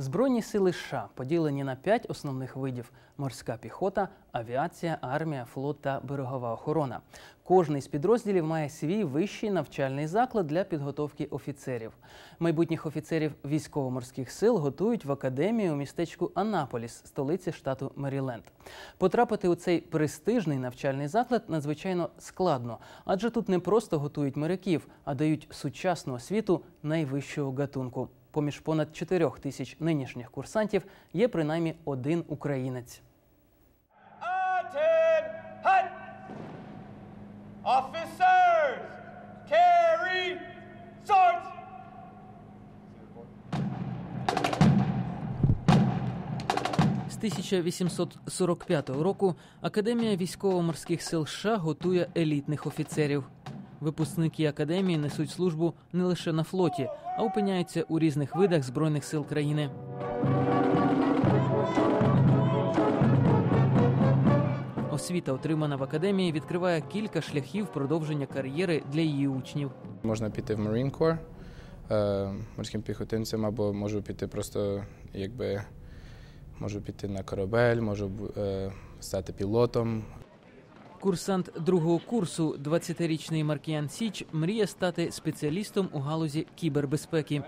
Збройні сили США поділені на п'ять основних видів: морська піхота, авіація, армія, флот та берегова охорона. Кожний з підрозділів має свій вищий навчальний заклад для підготовки офіцерів. Майбутніх офіцерів військово-морських сил готують в академії у містечку Анаполіс, столиці штату Меріленд. Потрапити у цей престижний навчальний заклад надзвичайно складно, адже тут не просто готують моряків, а дають сучасну освіту найвищого гатунку. Поміж понад 4 тисяч нинішніх курсантів є принаймні один українець. Officers! Carry swords! З 1845 року Академія військово-морських сил США готує елітних офіцерів. Випускники академії несуть службу не лише на флоті, а опиняються у різних видах збройних сил країни. Освіта, отримана в академії, відкриває кілька шляхів продовження кар'єри для її учнів. Можна піти в Marine Corps е, морським піхотинцем, або можу піти просто, якби можу піти на корабель, можу е, стати пілотом. Курсант другого курсу, 20-річний Маркіян Січ, мріє стати спеціалістом у галузі кібербезпеки.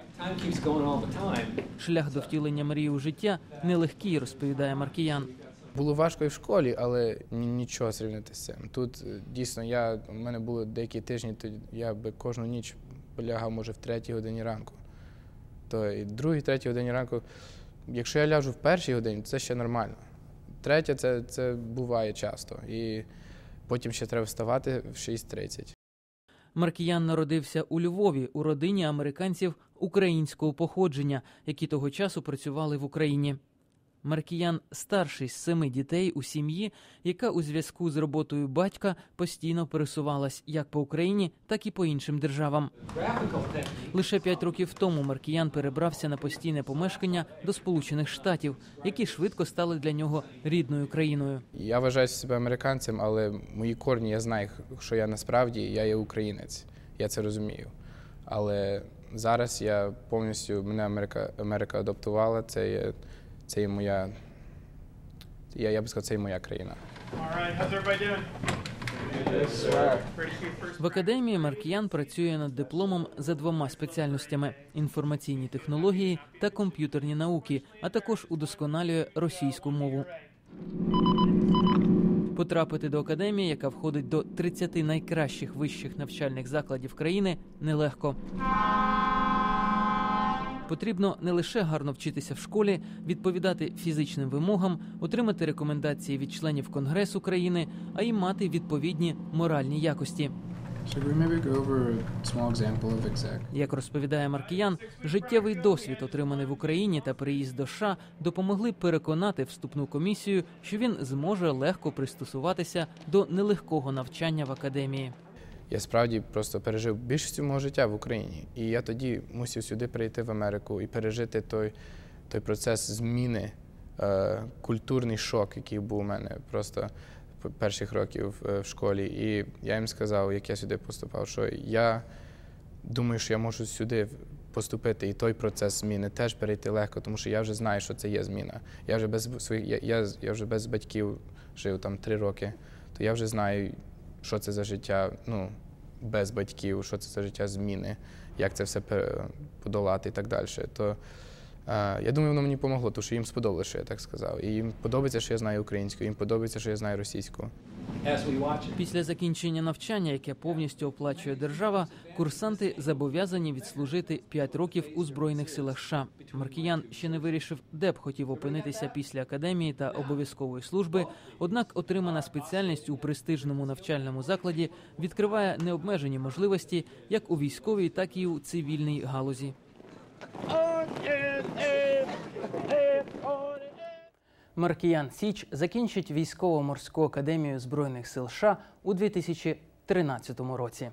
Шлях до втілення мрії у життя нелегкий, розповідає Маркіян. Було важко і в школі, але нічого зрівняти. Тут е, дійсно я у мене було деякі тижні, то я би кожну ніч полягав, може, в третій годині ранку. То і другій, третій годині ранку. Якщо я ляжу в першій годині, це ще нормально. Третя це, це буває часто. І потім ще треба вставати в 6.30. Маркіян народився у Львові у родині американців українського походження, які того часу працювали в Україні. Маркіян старший з семи дітей у сім'ї, яка у зв'язку з роботою батька постійно пересувалась як по Україні, так і по іншим державам. Лише п'ять років тому Маркіян перебрався на постійне помешкання до Сполучених Штатів, які швидко стали для нього рідною країною. Я вважаю себе американцем, але мої корні, я знаю, що я насправді я є українець. Я це розумію. Але зараз я повністю мене Америка, Америка адаптувала. Це є, це є моя. Я, я би сказав, це є моя країна. В академії Маркіян працює над дипломом за двома спеціальностями: інформаційні технології та комп'ютерні науки, а також удосконалює російську мову. Потрапити до академії, яка входить до 30 найкращих вищих навчальних закладів країни, нелегко. Потрібно не лише гарно вчитися в школі, відповідати фізичним вимогам, отримати рекомендації від членів Конгресу країни, а й мати відповідні моральні якості. Як розповідає Маркіян, життєвий досвід, отриманий в Україні та приїзд до США, допомогли переконати вступну комісію, що він зможе легко пристосуватися до нелегкого навчання в академії. Я справді просто пережив більшість мого життя в Україні. І я тоді мусив сюди прийти в Америку і пережити той, той процес зміни, е, культурний шок, який був у мене просто перших років е, в школі. І я їм сказав, як я сюди поступав, що я думаю, що я можу сюди поступити, і той процес зміни теж перейти легко, тому що я вже знаю, що це є зміна. Я вже без своїх, я, я, я вже без батьків жив там три роки, то я вже знаю, що це за життя ну, без батьків, що це за життя зміни, як це все подолати і так далі. То я думаю, воно мені допомогло, тому що їм сподобалося, що я так сказав. І їм подобається, що я знаю українську, їм подобається, що я знаю російську. Після закінчення навчання, яке повністю оплачує держава, курсанти зобов'язані відслужити 5 років у збройних силах США. Маркіян ще не вирішив, де б хотів опинитися після академії та обов'язкової служби. Однак отримана спеціальність у престижному навчальному закладі відкриває необмежені можливості як у військовій, так і у цивільній галузі. Маркіян Січ закінчить військово-морську академію збройних сил США у 2013 році.